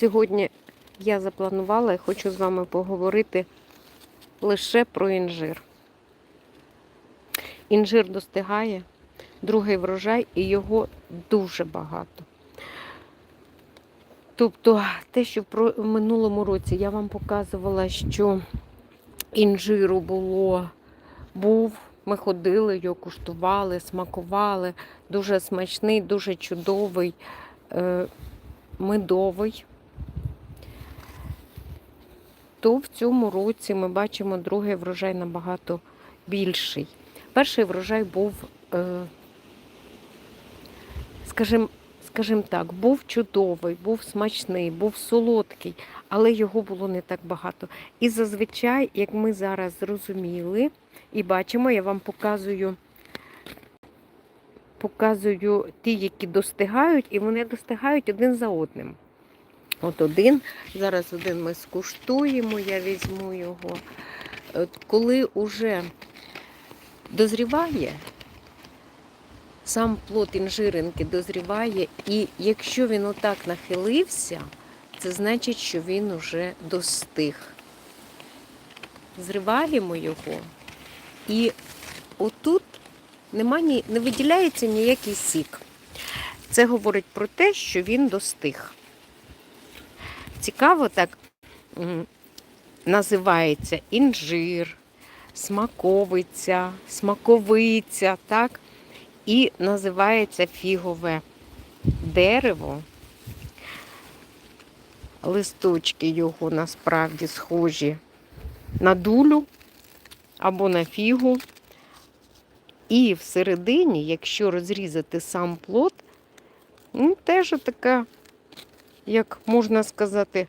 Сьогодні я запланувала і хочу з вами поговорити лише про інжир. Інжир достигає, другий врожай, і його дуже багато. Тобто, те, що в минулому році я вам показувала, що інжиру було, був, ми ходили, його куштували, смакували. Дуже смачний, дуже чудовий, е, медовий. То в цьому році ми бачимо другий врожай набагато більший. Перший врожай був, е, скажімо, скажімо так, був чудовий, був смачний, був солодкий, але його було не так багато. І зазвичай, як ми зараз зрозуміли і бачимо, я вам показую, показую ті, які достигають, і вони достигають один за одним. От один, зараз один ми скуштуємо, я візьму його. От коли уже дозріває, сам плод інжиринки дозріває, і якщо він отак нахилився, це значить, що він уже достиг. Зриваємо його, і отут нема не виділяється ніякий сік. Це говорить про те, що він достиг. Цікаво так називається інжир, смаковиця, смаковиця, так? І називається фігове дерево. Листочки його насправді схожі на дулю або на фігу. І всередині, якщо розрізати сам плод, ну, теж така, як можна сказати,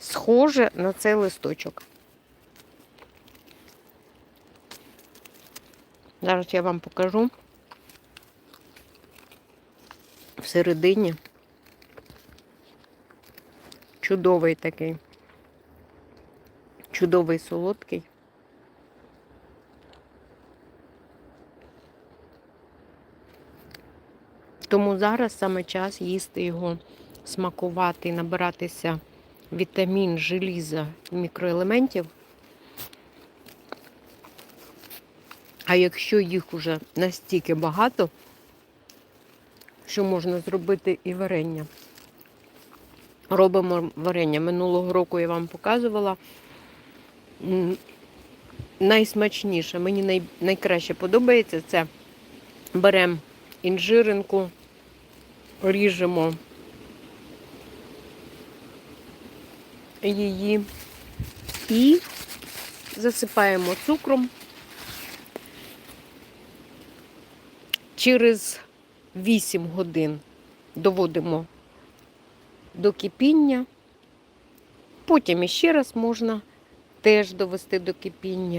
схоже на цей листочок. Зараз я вам покажу. Всередині чудовий такий, чудовий солодкий. Тому зараз саме час їсти його, смакувати і набиратися вітамін, желіза, мікроелементів. А якщо їх уже настільки багато, що можна зробити і варення. Робимо варення. Минулого року я вам показувала. Найсмачніше, мені най, найкраще подобається це беремо інжиринку, ріжемо її і засипаємо цукром. Через 8 годин доводимо до кипіння. Потім іще раз можна теж довести до кипіння.